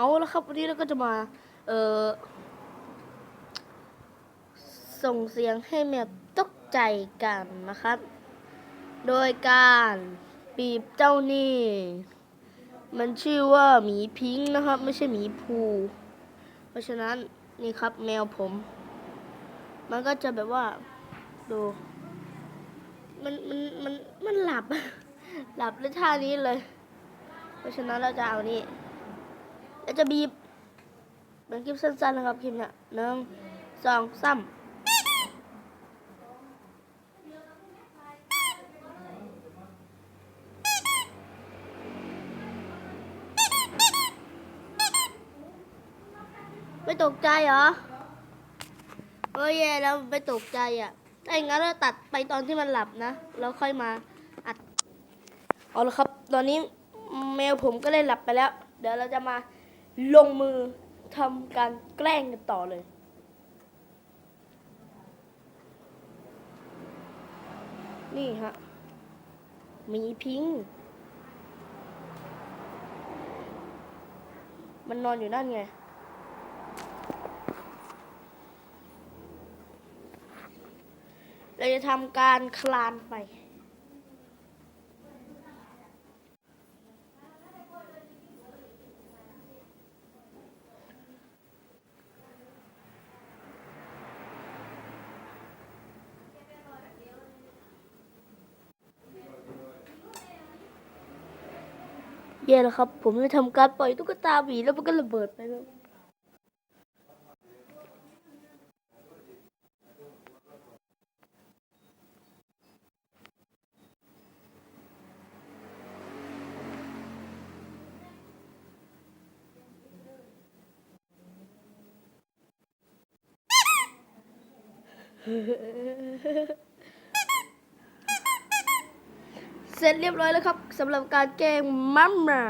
เอาแล้วครับวันนี้เราก็จะมา เอ่อ ส่งเสียงให้แมวตกใจกันนะครับ โดยการปีบเจ้านี่ มันชื่อว่าหมีพิงนะครับ ไม่ใช่หมีภู เพราะฉะนั้นนี่ครับแมวผม มันก็จะแบบว่าดู มันมันมันมันหลับ หลับเลยท่านี้เลย เพราะฉะนั้นเราจะเอานี่ เราจะบีบเป็นคลิปสั้นๆนะครับคลิปเนี้ยหนึ่งสองสามไม่ตกใจเหรอเอ้ยแย่แล้วไม่ตกใจอะถ้าอย่างนั้นเราตัดไปตอนที่มันหลับนะแล้วค่อยมาอัดเอาละครับ ตอนนี้แมวผมก็ได้หลับไปแล้ว เดี๋ยวเราจะมา ลงมือทำการแกล้งกันต่อเลย นี่ฮะ มีพิง มันนอนอยู่นั่นไง เราจะทำการคลานไป แย่แล้วครับ ผมจะทำการปล่อยตุ๊กตาหมีแล้วมันก็ระเบิดไปแล้ว เสร็จเรียบร้อยแล้วครับสำหรับการแกล้งมัมมา